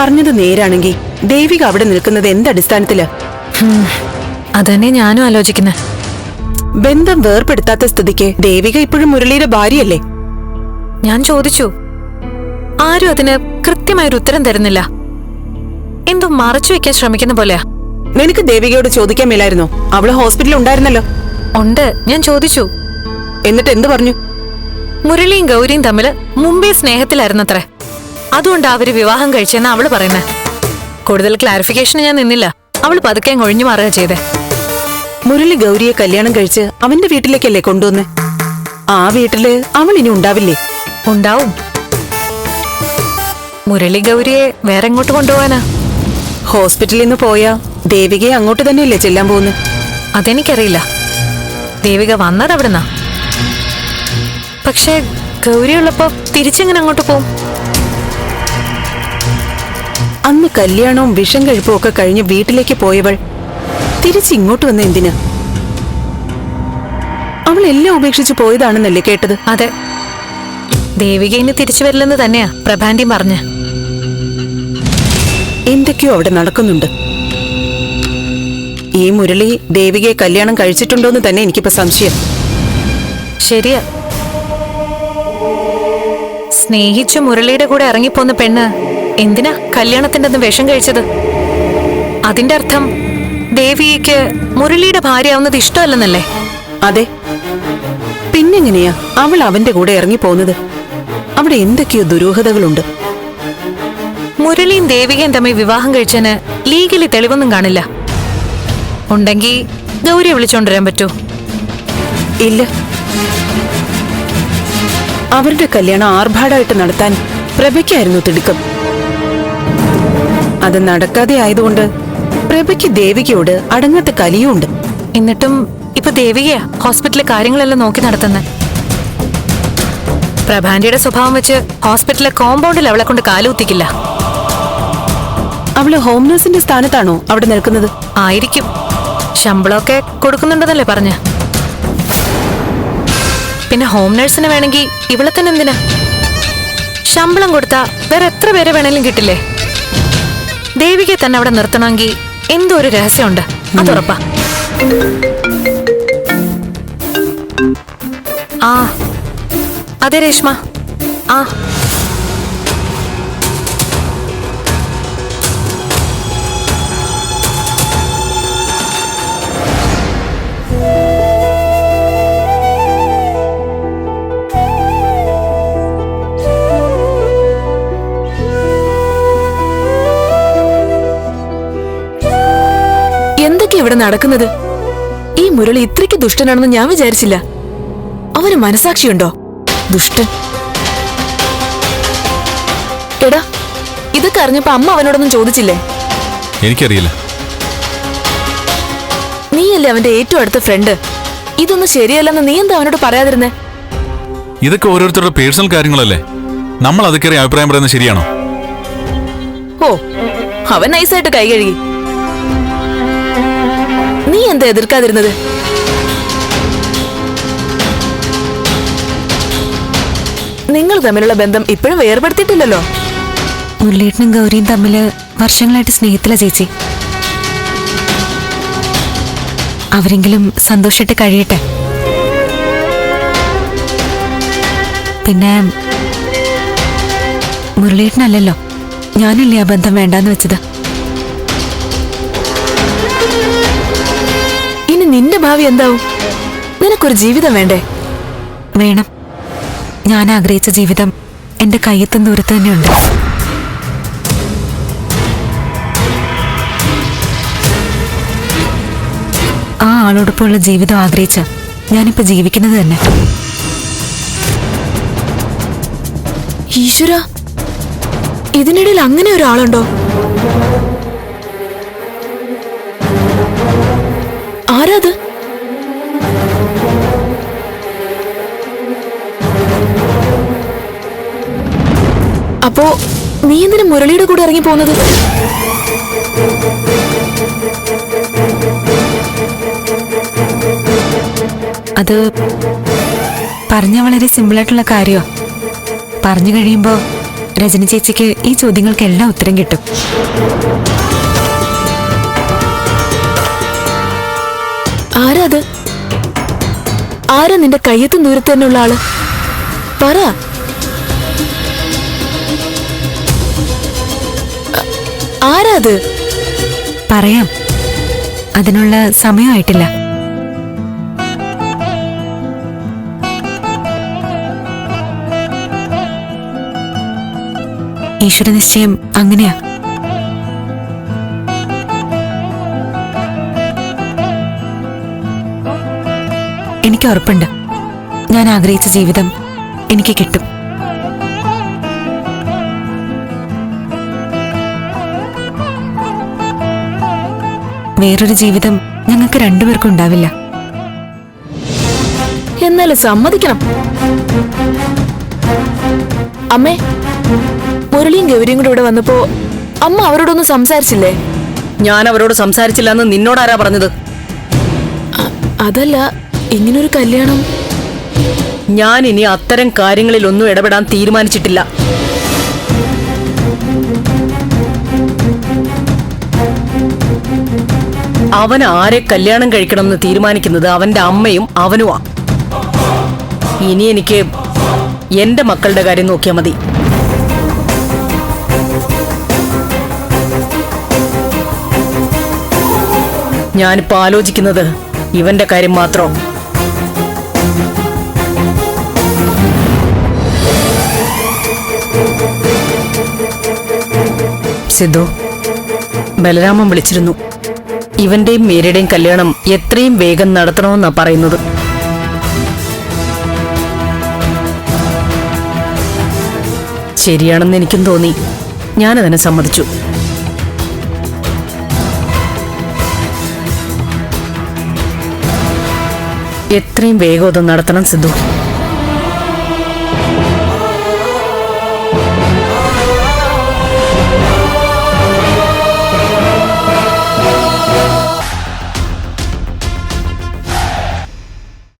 പറഞ്ഞത് നേരാണെങ്കിൽ ദേവിക അവിടെ നിൽക്കുന്നത് എന്തടിസ്ഥാനത്തിൽ അതന്നെ ഞാനും ആലോചിക്കുന്ന. ബന്ധം വേർപെടുത്താത്ത സ്ഥിതിക്ക് ദേവിക ഇപ്പോഴും മുരളിയുടെ ഭാര്യയല്ലേ? ഞാൻ ചോദിച്ചു ആരും അതിന് കൃത്യമായൊരു ഉത്തരം തരുന്നില്ല. എന്തോ മറച്ചു വെക്കാൻ ശ്രമിക്കുന്ന പോലെയാ. നിനക്ക് ദേവികയോട് ചോദിക്കാൻ മേലായിരുന്നോ? അവൾ ഹോസ്പിറ്റലിൽ ഉണ്ടായിരുന്നല്ലോ. ഉണ്ട് ഞാൻ ചോദിച്ചു. എന്നിട്ട് എന്ത് പറഞ്ഞു? മുരളിയും ഗൗരിയും തമ്മിൽ മുമ്പേ സ്നേഹത്തിലായിരുന്നത്രേ. അതുകൊണ്ട് അവർ വിവാഹം കഴിച്ചെന്ന് അവൾ പറയുന്നേ. കൂടുതൽ ക്ലാരിഫിക്കേഷൻ ഞാൻ നിന്നില്ല. അവൾ പതുക്കെ ഒഴിഞ്ഞു മാറുക ചെയ്തേ. മുരളി ഗൗരിയെ കല്യാണം കഴിച്ച് അവന്റെ വീട്ടിലേക്കല്ലേ കൊണ്ടുവന്നേ? ആ വീട്ടിൽ അവൾ ഇനി ഉണ്ടാവില്ലേ? ഉണ്ടാവും. മുരളി ഗൗരിയെ വേറെ എങ്ങോട്ട് കൊണ്ടുപോവാനാ? ഹോസ്പിറ്റലിൽ നിന്ന് പോയാ ദേവികയെ അങ്ങോട്ട് തന്നെയല്ലേ ചെല്ലാൻ പോകുന്നു? അതെനിക്കറിയില്ല. ദേവിക വന്നത് അവിടുന്നാ. പക്ഷേ ഗൗരിയുള്ളപ്പോ തിരിച്ചെങ്ങനെ അങ്ങോട്ട് പോവും? അന്ന് കല്യാണവും വിഷം കഴിപ്പും ഒക്കെ കഴിഞ്ഞ് വീട്ടിലേക്ക് പോയവൾ തിരിച്ചിങ്ങോട്ട് വന്ന എന്തിന്? അവൾ എല്ലാം ഉപേക്ഷിച്ച് പോയതാണെന്നല്ലേ കേട്ടത്? അതെ. ദേവിക ഇനി തിരിച്ചു വരില്ലെന്ന് തന്നെയാ പ്രഭാന്റി പറഞ്ഞ്. എന്തൊക്കെയോ അവിടെ നടക്കുന്നുണ്ട്. ഈ മുരളി ദേവികയെ കല്യാണം കഴിച്ചിട്ടുണ്ടോന്ന് തന്നെ എനിക്കിപ്പോ സംശയം. ശരിയാ. സ്നേഹിച്ച് മുരളിയുടെ കൂടെ ഇറങ്ങിപ്പോന്ന പെണ്ണ് എന്തിനാ കല്യാണത്തിന്റെ അന്ന് വിഷം കഴിച്ചത്? അതിന്റെ അർത്ഥം ദേവിക്ക് മുരളിയുടെ ഭാര്യയാവുന്നത് ഇഷ്ടമല്ലെന്നല്ലേ? അതെ. പിന്നെങ്ങനെയാ അവൾ അവന്റെ കൂടെ ഇറങ്ങി പോകുന്നത്? അവിടെ എന്തൊക്കെയോ ദുരൂഹതകളുണ്ട്. മുരളിയും ദേവികയും തമ്മിൽ വിവാഹം കഴിച്ചതിന് ലീഗലി തെളിവൊന്നും കാണില്ല. ഉണ്ടെങ്കിൽ ഗൗരിയെ വിളിച്ചോണ്ടുവരാൻ പറ്റൂ. ഇല്ല. അവരുടെ കല്യാണം ആർഭാടായിട്ട് നടത്താൻ പ്രഭയ്ക്കായിരുന്നു തിടുക്കം. അത് നടക്കാതെ ആയതുകൊണ്ട് പ്രഭയ്ക്ക് ദേവികയോട് അടങ്ങാത്ത കലിയുണ്ട്. എന്നിട്ടും ഇപ്പൊ ദേവികയാ ഹോസ്പിറ്റലിലെ കാര്യങ്ങളെല്ലാം നോക്കി നടത്തുന്നത് പ്രഭാന്റിയുടെ സ്വഭാവം വെച്ച് ഹോസ്പിറ്റലിലെ കോമ്പൗണ്ടിൽ അവളെ കൊണ്ട് കാലുകുത്തിക്കില്ല. അവൾ ഹോം നഴ്സിന്റെ സ്ഥാനത്താണോ അവിടെ നിൽക്കുന്നത്? ആയിരിക്കും. ശമ്പളമൊക്കെ കൊടുക്കുന്നുണ്ടെന്നല്ലേ പറഞ്ഞ. പിന്നെ ഹോം നഴ്സിന് വേണമെങ്കിൽ ഇവളെ തന്നെ എന്തിനാ? ശമ്പളം കൊടുത്താ വേറെ എത്ര പേരെ വേണേലും കിട്ടില്ലേ? ദേവികയെ തന്നെ അവിടെ നിർത്തണമെങ്കിൽ എന്തോ ഒരു രഹസ്യമുണ്ട്. അതുറപ്പാ ആ. അതെ രേഷ്മ. ആ. ഇവിടെ നടക്കുന്നത്? ഈ മുരളി ഇത്രയ്ക്ക് ദുഷ്ടനാണെന്ന് ഞാൻ വിചാരിച്ചില്ല. അവന് മനസാക്ഷിയുണ്ടോ? ദുഷ്ടൻ. എടാ ഇതൊക്കെ അറിഞ്ഞപ്പോ അമ്മ അവനോടൊന്നും ചോദിച്ചില്ലേ? എനിക്കറിയില്ല. നീയല്ലേ അവന്റെ ഏറ്റവും അടുത്ത ഫ്രണ്ട് ഇതൊന്നും ശരിയല്ലെന്ന് നീ എന്താ അവനോട് പറയാതിരുന്നേ? ഇതൊക്കെ ഓരോരുത്തരുടെ പേഴ്സണൽ കാര്യങ്ങളല്ലേ? നമ്മൾ അതൊക്കെ അഭിപ്രായം പറയുന്നത് ശരിയാണോ? ഓ അവൻ നൈസായിട്ട് കൈ കഴുകി. നീ എന്താ എതിർക്കാതിരുന്നത്? നിങ്ങൾ തമ്മിലുള്ള ബന്ധം ഇപ്പോഴും വേർപെടുത്തിയിട്ടില്ലല്ലോ മുരളീട്ടനും ഗൗരിയും തമ്മിൽ വർഷങ്ങളായിട്ട് സ്നേഹത്തില ചേച്ചി. അവരെങ്കിലും സന്തോഷിട്ട് കഴിയട്ടെ. പിന്നെ മുരളീട്ടനല്ലല്ലോ. ഞാനല്ലേ ആ ബന്ധം വേണ്ടാന്ന് വെച്ചത്. നിന്റെ ഭാവി എന്താവും? നിനക്കൊരു ജീവിതം വേണ്ടേ? വേണം. ഞാൻ ആഗ്രഹിച്ച ജീവിതം എന്റെ കയ്യെത്തും ദൂരത്ത് തന്നെയുണ്ട്. ആ ആളോടൊപ്പമുള്ള ജീവിതം ആഗ്രഹിച്ച ഞാനിപ്പോ ജീവിക്കുന്നത് തന്നെ. ഈശ്വര ഇതിനിടയിൽ അങ്ങനെ ഒരാളുണ്ടോ? അപ്പോ നീ എന്തിനു മുരളിയുടെ കൂടെ ഇറങ്ങി പോകുന്നത്? അത് പറഞ്ഞ വളരെ സിമ്പിളായിട്ടുള്ള കാര്യോ പറഞ്ഞു കഴിയുമ്പോൾ രജനി ചേച്ചിക്ക് ഈ ചോദ്യങ്ങൾക്കെല്ലാം ഉത്തരം കിട്ടും. ആരാ അത് ആരാ നിന്റെ കയ്യത്തും ദൂരത്ത് തന്നെയുള്ള ആൾ? പറ. ആരാ അത് പറയാം. അതിനുള്ള സമയമായിട്ടില്ല. ഈശ്വര നിശ്ചയം അങ്ങനെയാ. എനിക്ക് ഉറപ്പുണ്ട്. ഞാൻ ആഗ്രഹിച്ച ജീവിതം എനിക്ക് കിട്ടും. വേറൊരു ജീവിതം ഞങ്ങൾക്ക് രണ്ടുപേർക്കും ഉണ്ടാവില്ല. എന്നാലും സമ്മതിക്കണം? അമ്മേ മുരളിയും ഗൗരിയും കൂടെ ഇവിടെ വന്നപ്പോ അമ്മ അവരോടൊന്നും സംസാരിച്ചില്ലേ? ഞാൻ അവരോട് സംസാരിച്ചില്ല എന്ന് നിന്നോടാരാ പറഞ്ഞത്? അതല്ല ഇങ്ങനൊരു കല്യാണം. ഞാൻ ഇനി അത്തരം കാര്യങ്ങളിലൊന്നും ഇടപെടാൻ തീരുമാനിച്ചിട്ടില്ല. അവൻ ആരെ കല്യാണം കഴിക്കണം എന്ന് തീരുമാനിക്കുന്നത് അവന്റെ അമ്മയും അവനുമാ ഇനി എനിക്ക് എന്റെ മക്കളുടെ കാര്യം നോക്കിയാൽ മതി. ഞാനിപ്പോ ആലോചിക്കുന്നത് ഇവന്റെ കാര്യം മാത്രം? സിദ്ധു ബലരാമൻ വിളിച്ചിരുന്നു. ഇവന്റെയും മേരിയുടെയും കല്യാണം എത്രയും വേഗം നടത്തണമെന്നാ പറയുന്നത്. ശരിയാണെന്ന് എനിക്കും തോന്നി. ഞാനതിനെ സമ്മതിച്ചു. എത്രയും വേഗം അത് നടത്തണം സിദ്ധു.